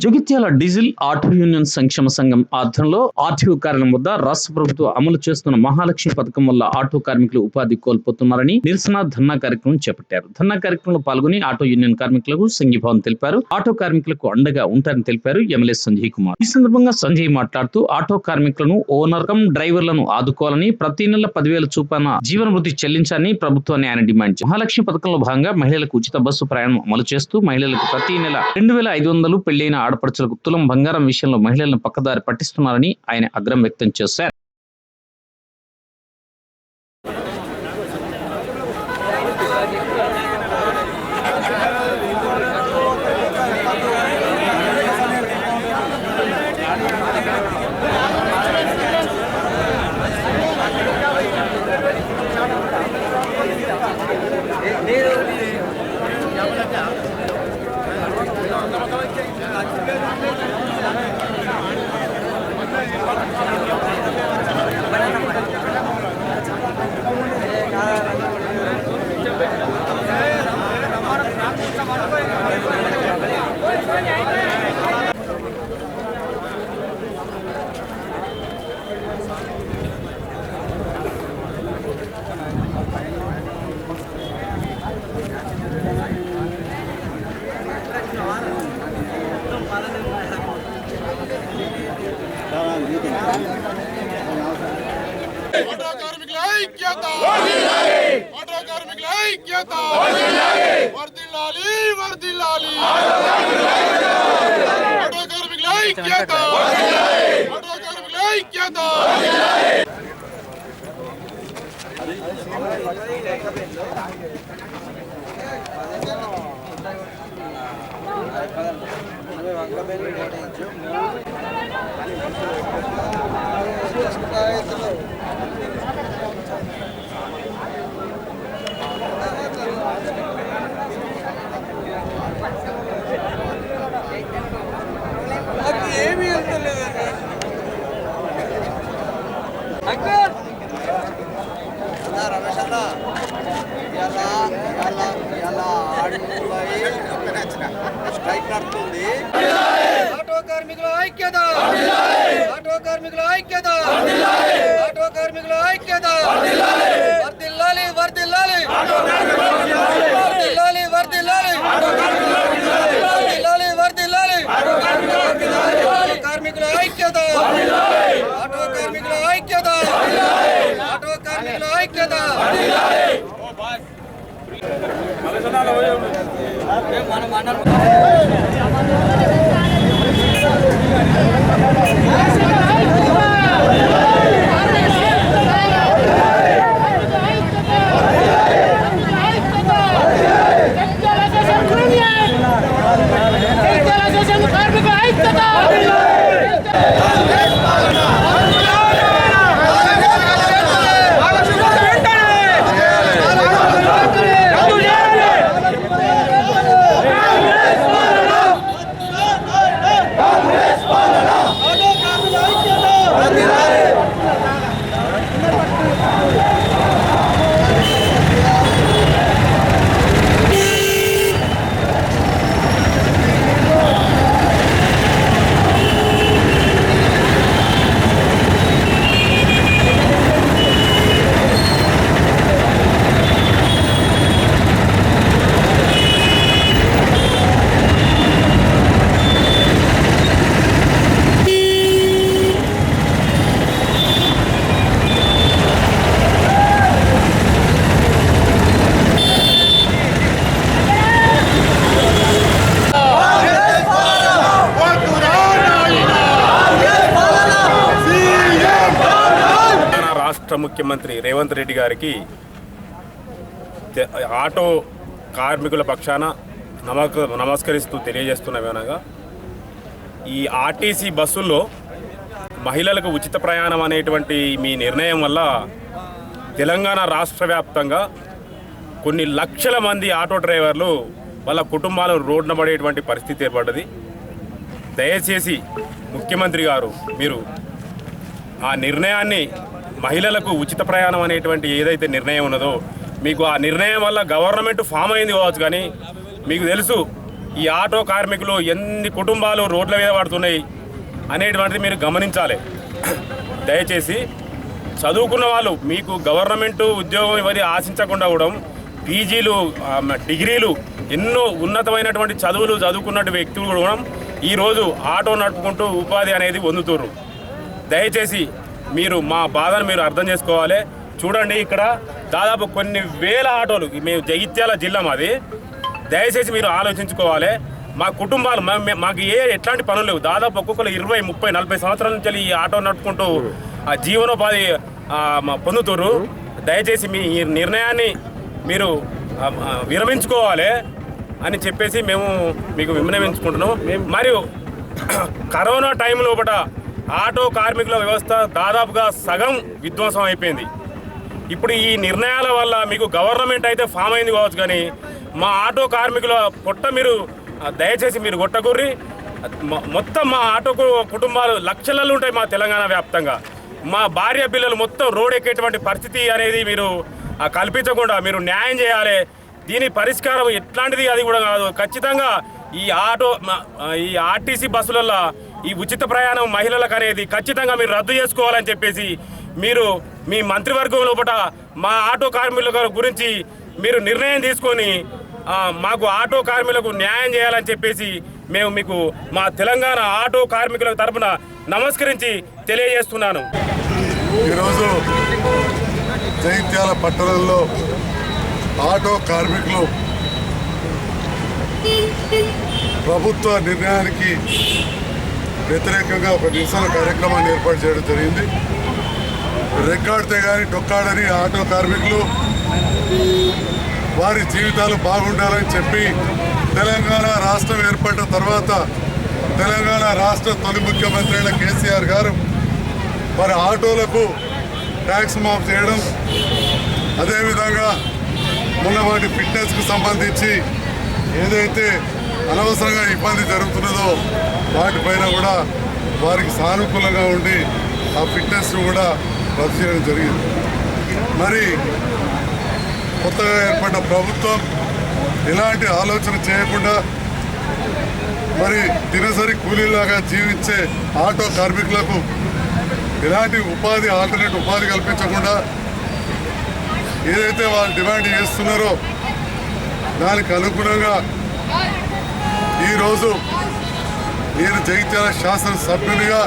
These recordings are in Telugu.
జగిత్యాల డీజిల్ ఆటో యూనియన్ సంక్షేమ సంఘం ఆధ్వర్యంలో ఆర్టీఓ కార్యాలయం వద్ద రాష్ట్ర ప్రభుత్వం అమలు చేస్తున్న మహాలక్ష్మి పథకం వల్ల ఆటో కార్మికులు ఉపాధి కోల్పోతున్నారని నిరసన ధర్నా కార్యక్రమం చేపట్టారు. ధర్నా కార్యక్రమంలో పాల్గొని ఆటో యూనియన్ కార్మికులకు సంఘీభావం తెలిపారు. ఆటో కార్మికులకు అండగా ఉంటారని తెలిపారు ఎమ్మెల్యే సంజయ్ కుమార్. ఈ సందర్భంగా సంజయ్ మాట్లాడుతూ ఆటో కార్మికులను ఓనర్ కమ్ డ్రైవర్లను ఆదుకోవాలని ప్రతి నెల పదివేల చూపాన జీవన వృత్తి చెల్లించాలని ప్రభుత్వాన్ని ఆయన డిమాండ్ చేశారు. మహాలక్ష్మి పథకంలో భాగంగా మహిళలకు ఉచిత బస్సు ప్రయాణం అమలు చేస్తూ మహిళలకు ప్రతి నెల రెండు వేల ఐదు వందలు పెళ్ళైన ఆడపడుచులకు తులం బంగారం విషయంలో మహిళలను పక్కదారి పట్టిస్తున్నారని ఆయన అగ్రం వ్యక్తం చేశారు. ఆటో కార్మికుల ఐక్యత ఆటో కార్మికుల ఐక్యత వర్దిల్లాలి వర్దిల్లాలి ఆటో కార్మికుల ఐక్యత ఆటో కార్మికుల ఐక్యత Thank you. కార్మికుల ఐక్యత! ఆటో కార్మికుల ఐక్యత! ఆటో కార్మికుల ఐక్యత! వర్దిల్లాలి వర్దిల్లాలి వర్దిల్లాలి వర్దిల్లాలి వర్దిల్లాలి వర్దిల్లాలి కార్మికుల ఐక్యత! ఆటో కార్మికుల ఐక్యత! ఆటో కార్మికుల ఐక్యత! మనం అన్నారు Vai, vai, vai, vai. ముఖ్యమంత్రి రేవంత్ రెడ్డి గారికి ఆటో కార్మికుల పక్షాన నమక నమస్కరిస్తూ తెలియజేస్తున్నవేనగా ఈ ఆర్టీసీ బస్సుల్లో మహిళలకు ఉచిత ప్రయాణం అనేటువంటి మీ నిర్ణయం వల్ల తెలంగాణ రాష్ట్ర వ్యాప్తంగా కొన్ని లక్షల మంది ఆటో డ్రైవర్లు వాళ్ళ కుటుంబాలు రోడ్న పడేటువంటి పరిస్థితి ఏర్పడ్డది. దయచేసి ముఖ్యమంత్రి గారు మీరు ఆ నిర్ణయాన్ని మహిళలకు ఉచిత ప్రయాణం అనేటువంటి ఏదైతే నిర్ణయం ఉన్నదో మీకు ఆ నిర్ణయం వల్ల గవర్నమెంట్ ఫామ్ అయింది కావచ్చు కానీ మీకు తెలుసు ఈ ఆటో కార్మికులు ఎన్ని కుటుంబాలు రోడ్ల మీద పడుతున్నాయి అనేటువంటిది మీరు గమనించాలి. దయచేసి చదువుకున్న వాళ్ళు మీకు గవర్నమెంట్ ఉద్యోగం ఇవన్నీ ఆశించకుండా కూడా పీజీలు డిగ్రీలు ఎన్నో ఉన్నతమైనటువంటి చదువులు చదువుకున్నటువంటి వ్యక్తులు కూడా ఈరోజు ఆటో నడుపుకుంటూ ఉపాధి అనేది పొందుతుర్రు. దయచేసి మీరు మా బాధను మీరు అర్థం చేసుకోవాలి. చూడండి ఇక్కడ దాదాపు కొన్ని వేల ఆటోలు మేము జగిత్యాల జిల్లా మాది. దయచేసి మీరు ఆలోచించుకోవాలి. మా కుటుంబాలు మాకు ఏ ఎట్లాంటి పనులు లేవు. దాదాపు ఒక్కొక్కరు ఇరవై ముప్పై నలభై సంవత్సరాల నుంచి ఈ ఆటో నడుపుకుంటూ ఆ జీవనోపాధి పొందుతుర్రు. దయచేసి మీ ఈ నిర్ణయాన్ని మీరు విరమించుకోవాలి అని చెప్పేసి మేము మీకు విన్నవించుకుంటున్నాం మరియు కరోనా టైం లోపల ఆటో కార్మికుల వ్యవస్థ దాదాపుగా సగం విధ్వంసం అయిపోయింది. ఇప్పుడు ఈ నిర్ణయాల వల్ల మీకు గవర్నమెంట్ అయితే ఫామ్ అయింది కావచ్చు కానీ మా ఆటో కార్మికుల పొట్ట మీరు దయచేసి మీరు కొట్టకూర్రి. మొత్తం మా ఆటో కుటుంబాలు లక్షలలో ఉంటాయి మా తెలంగాణ వ్యాప్తంగా. మా భార్య పిల్లలు మొత్తం రోడ్ ఎక్కేటువంటి పరిస్థితి అనేది మీరు కల్పించకుండా మీరు న్యాయం చేయాలి. దీని పరిష్కారం ఎట్లాంటిది అది కూడా కాదు. ఖచ్చితంగా ఈ ఆటో ఈ ఆర్టీసీ బస్సులలో ఈ ఉచిత ప్రయాణం మహిళలకు అనేది ఖచ్చితంగా మీరు రద్దు చేసుకోవాలని చెప్పేసి మీరు మీ మంత్రివర్గం లోపల మా ఆటో కార్మికుల గురించి మీరు నిర్ణయం తీసుకొని మాకు ఆటో కార్మికులకు న్యాయం చేయాలని చెప్పేసి మేము మీకు మా తెలంగాణ ఆటో కార్మికుల తరపున నమస్కరించి తెలియజేస్తున్నాను. ఈరోజు జైత్యాల పట్టణంలో ఆటో కార్మికులు ప్రభుత్వ నిర్ణయానికి వ్యతిరేకంగా ఒక నిరసన కార్యక్రమాన్ని ఏర్పాటు చేయడం జరిగింది. రెక్కాడితే కానీ డొక్కాడని ఆటో కార్మికులు వారి జీవితాలు బాగుండాలని చెప్పి తెలంగాణ రాష్ట్రం ఏర్పడిన తర్వాత తెలంగాణ రాష్ట్ర తొలి ముఖ్యమంత్రి అయిన కేసీఆర్ గారు వారి ఆటోలకు ట్యాక్స్ మాఫ్ చేయడం అదేవిధంగా మొన్న వాటి ఫిట్నెస్కి సంబంధించి ఏదైతే అనవసరంగా ఇబ్బంది జరుగుతున్నదో వాటిపైన కూడా వారికి సానుకూలంగా ఉండి ఆ ఫిట్నెస్ను కూడా రద్దు చేయడం జరిగింది. మరి కొత్తగా ఏర్పడిన ప్రభుత్వం ఎలాంటి ఆలోచన చేయకుండా మరి దినసరి కూలీలాగా జీవించే ఆటో కార్మికులకు ఎలాంటి ఉపాధి ఆల్టర్నేట్ ఉపాధి కల్పించకుండా ఏదైతే వాళ్ళు డిమాండ్ చేస్తున్నారో దానికి అనుగుణంగా ఈరోజు నేను జగిత్యాల శాసనసభ్యునిగా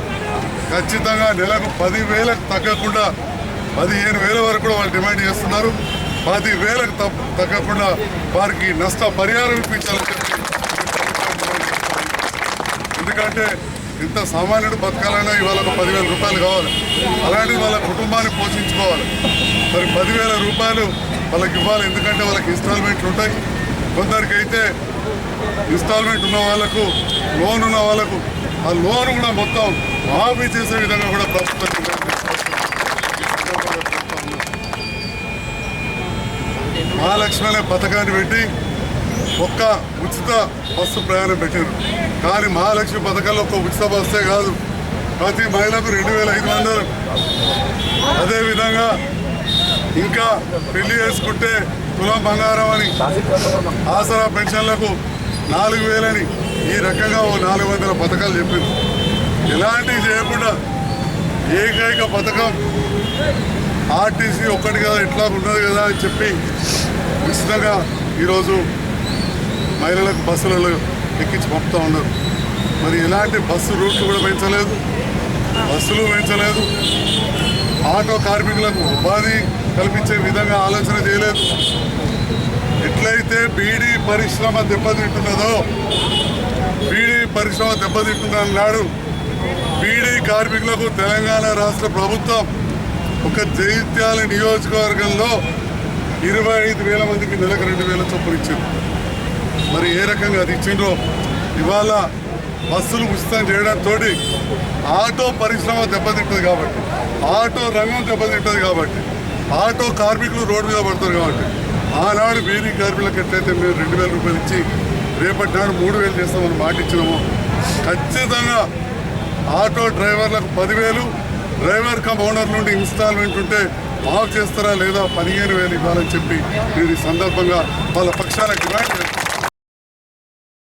ఖచ్చితంగా నెలకు పదివేలకు తగ్గకుండా పదిహేను వేల వరకు కూడా వాళ్ళు డిమాండ్ చేస్తున్నారు. పదివేలకు తప్ప తగ్గకుండా వారికి నష్ట పరిహారం ఇప్పించాలని చెప్పి ఎందుకంటే ఇంత సామాన్యుడు బతకాలన్నా ఇవాళ ఒక పదివేల రూపాయలు కావాలి. అలాంటిది వాళ్ళ కుటుంబాన్ని పోషించుకోవాలి. మరి పదివేల రూపాయలు వాళ్ళకి ఇవ్వాలి. ఎందుకంటే వాళ్ళకి ఇన్స్టాల్మెంట్లు ఉంటాయి. కొందరికైతే ఇన్స్టాల్మెంట్ ఉన్న వాళ్ళకు లోన్ ఉన్న వాళ్ళకు ఆ లోన్ కూడా మొత్తం మాఫీ చేసే విధంగా కూడా ప్రభుత్వం నిర్ణయం మహాలక్ష్మి అనే పథకాన్ని పెట్టి ఒక్క ఉచిత బస్సు ప్రయాణం పెట్టారు కానీ మహాలక్ష్మి పథకంలో ఒక ఉచిత బస్సే కాదు ప్రతి మహిళకు రెండు వేల ఐదు వందలు అదేవిధంగా ఇంకా పెళ్ళి చేసుకుంటే తులం బంగారం అని. ఆసరా పెన్షన్లకు నాలుగు వేలని ఈ రకంగా ఓ నాలుగు వందల పథకాలు చెప్పింది. ఎలాంటివి చేయకుండా ఏకైక పథకం ఆర్టీసీ ఒక్కటి కదా ఇట్లా ఉన్నది కదా అని చెప్పి ఉచితంగా ఈరోజు మహిళలకు బస్సులలో ఎక్కించి పంపుతూ ఉన్నారు. మరి ఎలాంటి బస్సు రూట్లు కూడా పెంచలేదు బస్సులు పెంచలేదు ఆటో కార్మికులకు ఉపాధి కల్పించే విధంగా ఆలోచన చేయలేదు. ఎట్లయితే బీడీ పరిశ్రమ దెబ్బతింటున్నదో బీడీ పరిశ్రమ దెబ్బతింటున్న నాడు బీడీ కార్మికులకు తెలంగాణ రాష్ట్ర ప్రభుత్వం ఒక జైత్యాల నియోజకవర్గంలో ఇరవై ఐదు వేల మందికి నెలకు రెండు వేల చొప్పున ఇచ్చింది మరి ఏ రకంగా అది ఇచ్చిండ్రో? ఇవాళ బస్సులు ఉచితం చేయడంతో ఆటో పరిశ్రమ దెబ్బతింటుంది కాబట్టి ఆటో రంగం దెబ్బతింటుంది కాబట్టి ఆటో కార్మికులు రోడ్డు మీద పడతారు కాబట్టి ఆనాడు బీడీ కార్మికులకు ఎట్లయితే మేము రెండు వేల రూపాయలు ఇచ్చి రేపటి నాడు మూడు వేలు చేస్తామని మాట ఇచ్చినాము ఖచ్చితంగా ఆటో డ్రైవర్లకు పదివేలు డ్రైవర్ కమ్ ఓనర్ నుండి ఇన్స్టాల్మెంట్ ఉంటే మాఫ్ చేస్తారా లేదా పదిహేను వేలు ఇవ్వాలని చెప్పి నేను ఈ సందర్భంగా వాళ్ళ పక్షాన డిమాండ్ చేస్తాను